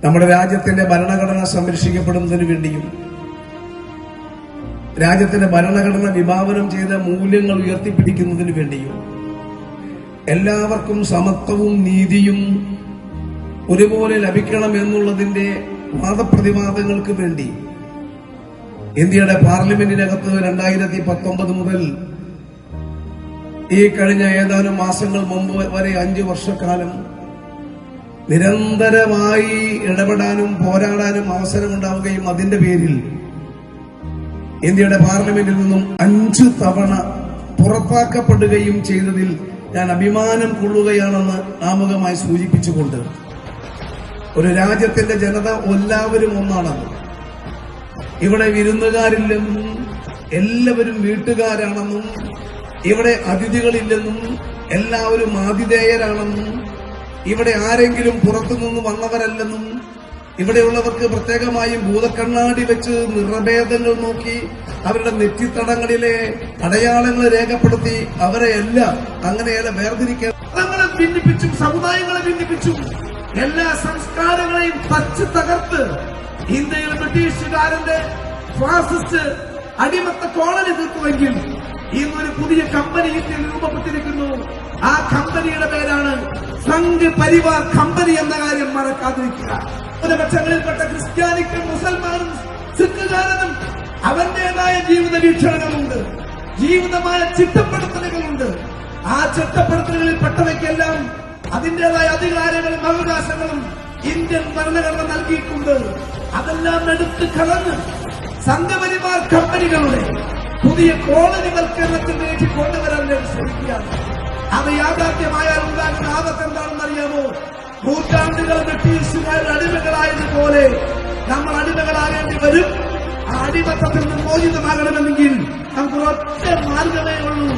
നമ്മുടെ രാജ്യത്തിന്റെ ഭരണഘടന സംരക്ഷിക്കപ്പെടുന്നതിന് വേണ്ടിയും രാജ്യത്തിന്റെ ഭരണഘടന വിഭാവനം ചെയ്ത മൂല്യങ്ങൾ ഉയർത്തിപ്പിടിക്കുന്നതിന് വേണ്ടിയും എല്ലാവർക്കും സമത്വവും നീതിയും ഒരുപോലെ ലഭിക്കണം എന്നുള്ളതിന്റെ വാദപ്രതിവാദങ്ങൾക്ക് വേണ്ടി ഇന്ത്യയുടെ പാർലമെന്റിനകത്ത് രണ്ടായിരത്തി പത്തൊമ്പത് മുതൽ ഈ കഴിഞ്ഞ ഏതാനും മാസങ്ങൾ മുമ്പ് വരെ അഞ്ചു വർഷക്കാലം നിരന്തരമായി ഇടപെടാനും പോരാടാനും അവസരമുണ്ടാവുകയും അതിന്റെ പേരിൽ ഇന്ത്യയുടെ പാർലമെന്റിൽ നിന്നും അഞ്ചു തവണ പുറത്താക്കപ്പെടുകയും ചെയ്തതിൽ ഞാൻ അഭിമാനം കൊള്ളുകയാണെന്ന് ആമുഖമായി സൂചിപ്പിച്ചുകൊണ്ട് ഒരു രാജ്യത്തിന്റെ ജനത എല്ലാവരും ഒന്നാണെന്ന് ഇവിടെ വിരുന്നുകാരില്ലെന്നും എല്ലാവരും വീട്ടുകാരാണെന്നും ഇവിടെ അതിഥികളില്ലെന്നും എല്ലാവരും ആതിഥേയരാണെന്നും ഇവിടെ ആരെങ്കിലും പുറത്തുനിന്ന് വന്നവരല്ലെന്നും ഇവിടെയുള്ളവർക്ക് പ്രത്യേകമായും ഭൂതക്കണ്ണാടി വെച്ച് നിറഭേദങ്ങൾ നോക്കി അവരുടെ നെറ്റിത്തടങ്ങളിലെ അടയാളങ്ങൾ രേഖപ്പെടുത്തി അവരെ എല്ലാം അങ്ങനെയല്ല വേർതിരിക്കാൻ ഭിന്നിപ്പിച്ചും സമുദായങ്ങളെ ഭിന്നിപ്പിച്ചും എല്ലാ സംസ്കാരങ്ങളെയും തച്ച് തകർത്ത് ഇന്ത്യയിൽ ബ്രിട്ടീഷുകാരന്റെ ഫാസിസ്റ്റ് അടിമത്ത കോളനി തീർത്തുവെങ്കിൽ ഇന്നൊരു പുതിയ കമ്പനി ഇന്ത്യയിൽ രൂപപ്പെട്ടിരിക്കുന്നു. ആ കമ്പനിയുടെ പേരാണ് സംഘ് പരിവാർ കമ്പനി എന്ന കാര്യം മറക്കാതിരിക്കുക. ന്യൂനപക്ഷങ്ങളിൽപ്പെട്ട ക്രിസ്ത്യാനിക്കും മുസൽമാനും സിഖുകാരനും അവന്റേതായ ജീവിത വീക്ഷണങ്ങളുണ്ട്. ജീവിതമായ ചിട്ടപ്പെടുത്തലുകളുണ്ട്. ആ ചിട്ടപ്പെടുത്തലുകളിൽ പെട്ടവയ്ക്കെല്ലാം അതിന്റേതായ അധികാരങ്ങളും അവകാശങ്ങളും ഇന്ത്യൻ ഭരണഘടന നൽകിയിട്ടുണ്ട്. അതെല്ലാം എടുത്ത് കളഞ്ഞ് സംഘപരിവാർ കമ്പനികളുടെ പുതിയ കോളനിവൽക്കരണത്തിലേക്ക് കൊണ്ടുവരാൻ ഞാൻ ശ്രമിക്കുകയാണ്. അത് യാഥാർത്ഥ്യമായാൽ ഉണ്ടാകുന്ന ആപത്ത് എന്താണെന്ന് അറിയാമോ? നൂറ്റാണ്ടുകൾ ബ്രിട്ടീഷുകാരുടെ അടിമകളായതുപോലെ നമ്മൾ അടിമകളാകേണ്ടി വരും. ആ അടിമത്തത്തിൽ നിന്ന് മോചിതമാകണമെങ്കിൽ നമുക്ക് ഒറ്റ മാർഗമേ ഉള്ളൂ.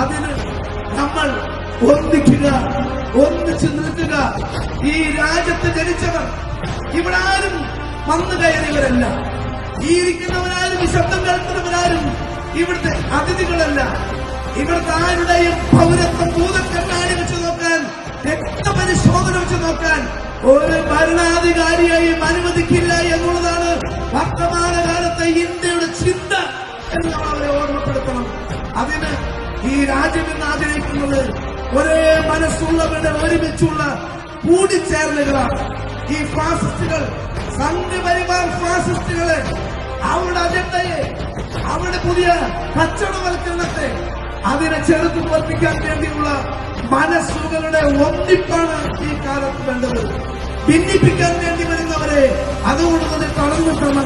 അതിന് നമ്മൾ ഒന്നിക്കുക ഒന്നിച്ച് നിൽക്കുക. ഈ രാജ്യത്ത് ജനിച്ചവർ ഇവിടെ ആരും വന്നു കയറിയവരല്ല. ഈ ഇരിക്കുന്നവരാരും ഈ ശബ്ദം കേൾക്കുന്നവരാരും ഇവിടുത്തെ അതിഥികളല്ല. ഇവിടുത്തെ ആരുടെയും പൗരത്വം ഭൂതക്കണ്ണാടി വെച്ച് നോക്കാൻ രക്തപരിശോധന വെച്ച് നോക്കാൻ ഒരു ഭരണാധികാരിയെയും അനുവദിക്കില്ല എന്നുള്ളതാണ് വർത്തമാനകാലത്തെ ഇന്ത്യയുടെ ചിന്ത എന്ന് അവരെ ഓർമ്മപ്പെടുത്തണം. അതിന് ഈ രാജ്യം ഇന്ന് ആഗ്രഹിക്കുന്നത് ഒരേ മനസ്സുള്ളവരുടെ ഒരുമിച്ചുള്ള കൂടിച്ചേരലുകളാണ്. ഈ ഫാസിസ്റ്റുകൾ സംഘപരിവാർ ഫാസിസ്റ്റുകളെ അവരുടെ അജണ്ടയെ അവരുടെ പുതിയ കച്ചവടവൽക്കരണത്തെ അതിനെ ചെറുത്തു തോൽപ്പിക്കാൻ വേണ്ടിയുള്ള മനസ്സുകളുടെ ഒന്നിപ്പാണ് ഈ കാലത്ത് വേണ്ടത്. ഭിന്നിപ്പിക്കാൻ വേണ്ടി വരുന്നവരെ അതുകൊണ്ട് തന്നെ തടഞ്ഞിട്ടണം